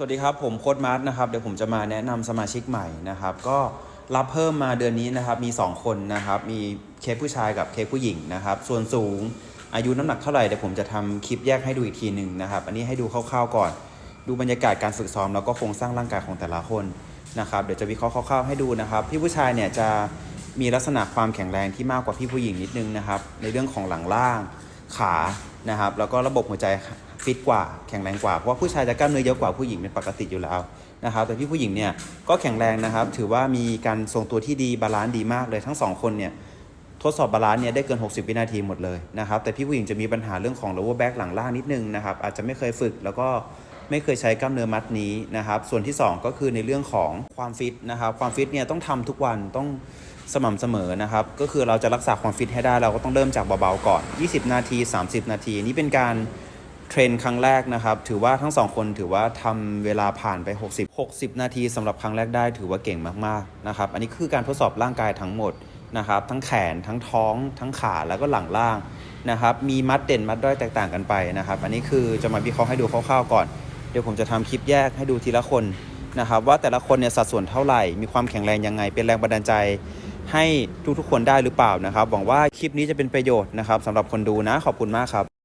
สวัสดีครับ ผมโค้ดมาร์ทนะครับเดี๋ยวผมจะมาแนะนำสมาชิกใหม่นะครับ ก็รับเพิ่มมาเดือนนี้นะครับมี 2 คนนะครับ มีเคสผู้ชายกับเคสผู้หญิงนะครับ ส่วนสูงอายุน้ำหนักเท่าไหร่เดี๋ยวผมจะทำคลิปแยกให้ดูอีกทีหนึ่งนะครับ อันนี้ให้ดูคร่าวๆก่อน ดูบรรยากาศการฝึกซ้อมแล้วก็โครงสร้างร่างกายของแต่ละคนนะครับเดี๋ยวจะวิเคราะห์คร่าวๆให้ดูนะครับ พี่ผู้ชายเนี่ยจะมีลักษณะความแข็งแรงที่มากกว่าพี่ผู้หญิงนิดนึงนะครับ ในเรื่องของหลังล่างขานะครับ แล้วก็ระบบหัวใจ ฟิตกว่าแข็งแรงกว่า เพราะว่าผู้ชายจะกล้ามเนื้อเยอะกว่าผู้หญิงเป็นปกติอยู่แล้วนะครับแต่พี่ผู้หญิงเนี่ยก็แข็งแรงนะครับ ถือว่ามีการทรงตัวที่ดีบาลานซ์ดีมากเลยทั้งสองคนเนี่ยทดสอบบาลานซ์เนี่ยได้เกิน 60 วินาทีหมดเลยนะครับแต่พี่ผู้หญิงจะมีปัญหาเรื่องของ lower back หลังล่างนิดนึงนะครับอาจจะไม่เคยฝึกแล้วก็ไม่เคยใช้กล้ามเนื้อมัดนี้นะครับส่วนที่ 2 ก็คือในเรื่องของความฟิตนะครับความฟิตเนี่ยต้องทำทุกวันต้องสม่ำเสมอนะครับก็คือเราจะรักษาความฟิตให้ได้เราก็ต้องเริ่มจากเบาๆก่อน 20 นาที 30 นาที นี่เป็นการ เทรนครั้งแรกนะครับ ถือว่าทั้งสองคนถือว่าทำเวลาผ่านไป 60 60 นาทีสำหรับครั้งแรกได้ถือว่าเก่งมากๆนะครับ อันนี้คือการทดสอบร่างกายทั้งหมดนะครับ ทั้งแขนทั้งท้อง ทั้งขาแล้วก็หลังล่างนะครับ มีมัดเด่นมัดด้อยแตกต่างกันไปนะครับ อันนี้คือจะมาวิเคราะห์ให้ดูคร่าวๆก่อน เดี๋ยวผมจะทำคลิปแยกให้ดูทีละคนนะครับ ว่าแต่ละคนเนี่ยสัดส่วนเท่าไหร่ มีความแข็งแรงยังไง เป็นแรงบันดาลใจให้ทุกๆคนได้หรือเปล่านะครับ หวังว่าคลิปนี้จะเป็นประโยชน์นะครับสำหรับคนดูนะ ขอบคุณมากครับ